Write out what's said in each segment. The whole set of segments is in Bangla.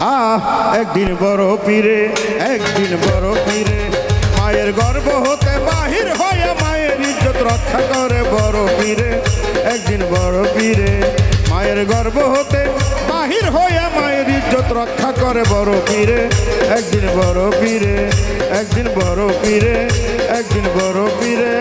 আহ একদিন বড় পীরে, একদিন বড় পীরে, মায়ের গর্ব হতে বাহির হয়ে মায়ের ইজ্জত রক্ষা করে বড় পীরে। একদিন বড় পীরে, মায়ের গর্ব হতে বাহির হয়ে মায়ের ইজ্জত রক্ষা করে বড় পীরে। একদিন বড় পীরে, একদিন বড় পীরে, একদিন বড় পীরে।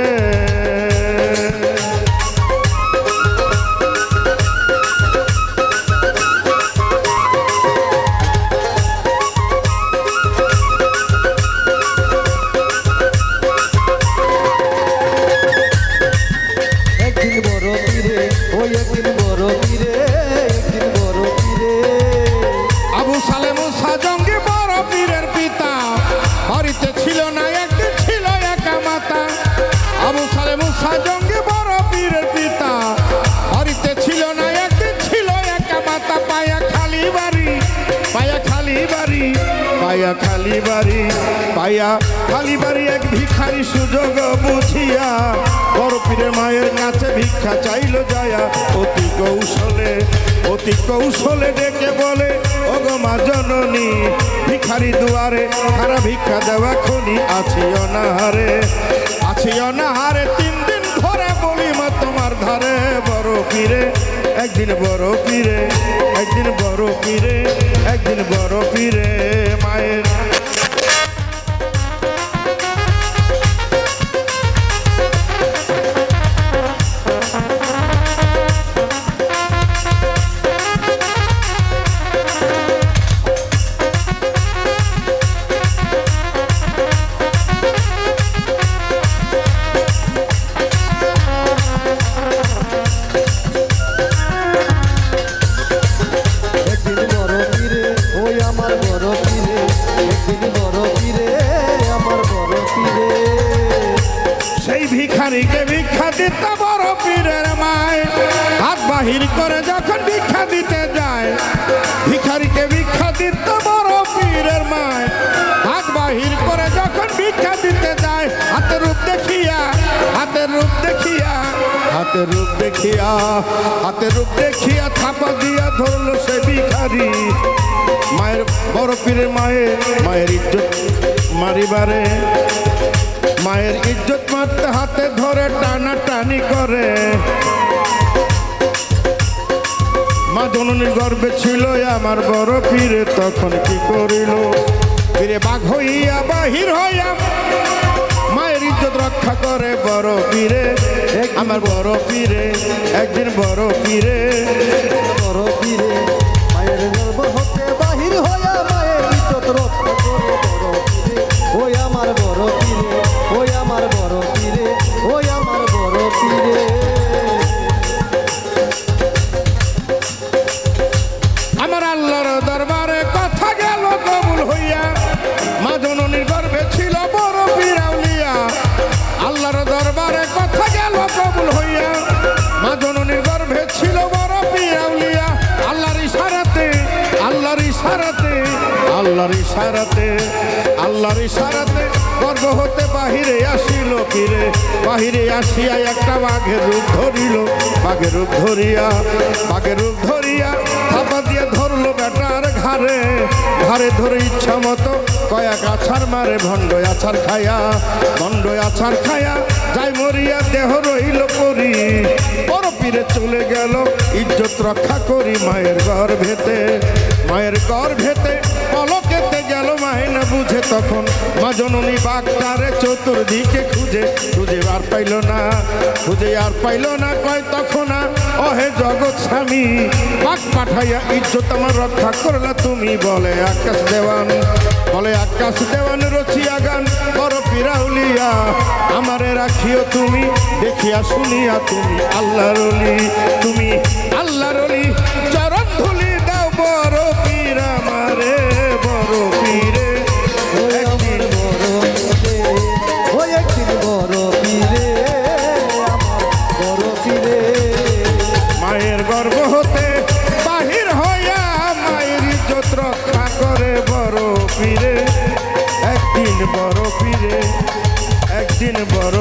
বড় পিতা। ছিল ছিল মাতা। বড় পিতা। বাড়িতে ছিল ছিল মাতা। পায়া খালি বাড়ি, পায়া খালি বাড়ি, পায়া খালি বাড়ি, পায়া বাড়ি। মায়ের কাছে ভিক্ষা যায়া। অতি কৌশলে অতি কৌশলে ডেকে বলে ভিখারি দুয়ারে, খারাপ ভিক্ষা দেওয়া খুনি আছি অনাহারে আছি অনাহারে তিন দিন ধরে বলি মা, তোমার ধারে বড় পীরে। একদিন বড় পীরে, একদিন বড় পীরে, একদিন বড় পীরে, মায়ের একদিন বড় পীরে, আমার বড় পীরে। সেই ভিখারিকে ভিক্ষা দিতে বড় পীরের মায়। হাত বাহির করে যখন ভিক্ষা দিতে যায়, ভিখারিকে ভিক্ষা দিতে বড় পীরের মায়। হাত বাহির করে যখন ভিক্ষা দিতে যায়, হাতের রূপ দেখিয়া, হাতের রূপ দেখিয়া, হাতের রূপ দেখিয়া, হাতের রূপ দেখিয়া থাপা দিয়া ধরলো সে ভিখারি। মায়ের, বড় পীরের মায়ের মায়ের ইজ্জত মারিবারে মায়ের ইজ্জত মারতে হাতে ধরে টানা টানি করে। মা জননীর গর্বে ছিল আমার বড় পীরে, তখন কি করিল? পীরে বাঘ হইয়া বাহির হইয়া মায়ের ইজ্জত রক্ষা করে বড় পীরে। আমার বড় পীরে, একদিন বড় পীরে বড় পীরে। আল্লাহর ইশারাতে আল্লাহর ইশারাতে গর্ভ হতে বাহিরে আসিল ফিরে। বাহিরে আসিয়া একটা বাঘের রূপ ধরিল, বাঘের রূপ ধরিয়া, বাঘের রূপ ধরিয়া থাপা দিয়ে ধরলো বেটার ঘাড়ে। ঘাড়ে ধরে ইচ্ছা মতো কয়েক আছার মারে, ভণ্ড আছার খায়া, ভণ্ড আছার খায়া যাই মরিয়া দেহ রইল করি বড় পীরে চলে গেল, ইজ্জত রক্ষা করি মায়ের গর্ভেতে। মায়ের গর্ভেতে পলকেতে বুঝে তখন চতুর্দিকে খুঁজে খুঁজে আর পাইল না, খুঁজে আর পাইল না, কয় তখন ওহে জগৎ স্বামী, বাঘ পাঠাইয়া ইজ্জত আমার রক্ষা করলা তুমি, বলে আকাশ দেওয়ান, বলে আকাশ দেওয়ান রচিয়া গান বড় পিরাউলিয়া, আমারে রাখিও তুমি, দেখিয়া শুনিয়া তুমি আল্লাহর তুমি আল্লাহর বড়